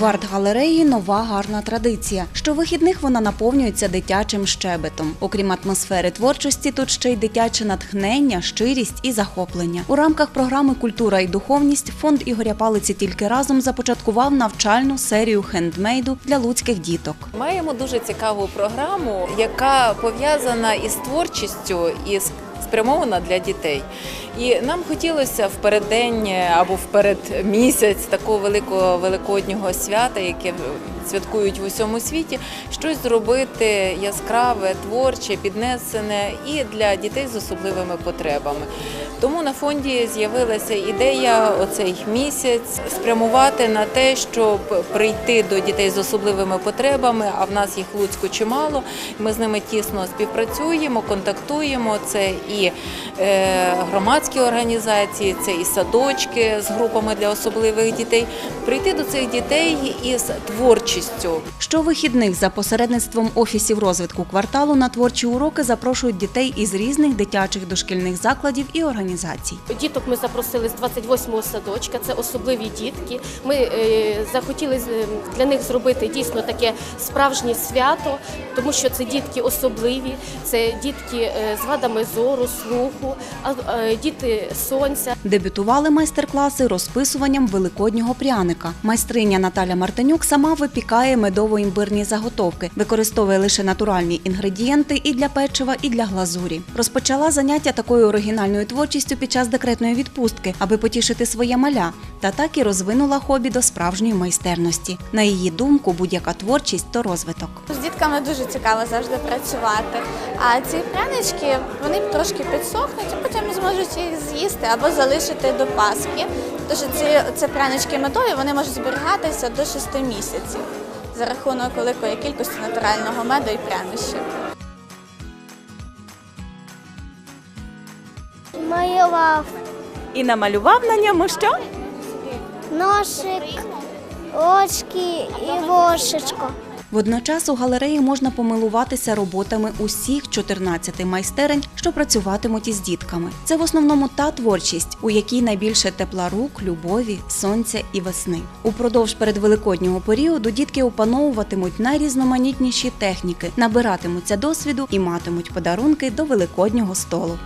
В арт-галереї нова гарна традиція. Щовихідних вона наповнюється дитячим щебетом. Окрім атмосфери творчості, тут ще й дитяче натхнення, щирість і захоплення. У рамках програми Культура і духовність фонд Ігоря Палиці тільки разом започаткував навчальну серію хендмейду для луцьких діток. Маємо дуже цікаву програму, яка пов'язана із творчістю і с- спрямована для дітей. І нам хотілося в переддень або в передмісяць такого великого великоднього свята, яке святкують в усьому світі, щось зробити яскраве, творче, піднесене і для дітей з особливими потребами. Тому на фонді з'явилася ідея оцей місяць спрямувати на те, щоб прийти до дітей з особливими потребами. А в нас їх в Луцьку чимало. Ми з ними тісно співпрацюємо, контактуємо. Це і е, громадські організації, це і садочки з групами для особливих дітей. Прийти до цих дітей із творчістю, Щовихідних за посередництвом офісів розвитку кварталу на творчі уроки запрошують дітей із різних дитячих дошкільних закладів і організацій. Діток ми запросили з 28-го садочка. Це особливі дітки. Ми е, захотіли для них зробити дійсно таке справжнє свято, тому що це дітки особливі, це дітки е, з вадами зору, слуху, а, е, діти сонця. Дебютували майстер-класи розписуванням великоднього пряника. Майстриня Наталя Мартинюк сама випікає медово-імбирні заготовки, використовує лише натуральні інгредієнти і для печива, і для глазурі. Розпочала заняття такою оригінальною творчістю під час декретної відпустки, аби потішити своє маля, та так і розвинула хобі до справжньої майстерності. На її думку, будь-яка творчість то розвиток. З дітками дуже цікаво завжди працювати. А ці прянички вони трошки підсохнуть, і потім зможуть їх з'їсти або залишити до Пасхи. Тож ці це прянички медові вони можуть зберігатися до 6 місяців за рахунок великої кількості натурального меду і прянощів. Малював І намалював на ньому що? Носик, очки і вошечко. Водночас у галереї можна помилуватися роботами усіх 14 майстерень, що працюватимуть із дітками. Це в основному та творчість, у якій найбільше тепла рук, любові, сонця і весни. Упродовж передвеликоднього періоду дітки опановуватимуть найрізноманітніші техніки, набиратимуться досвіду і матимуть подарунки до великоднього столу.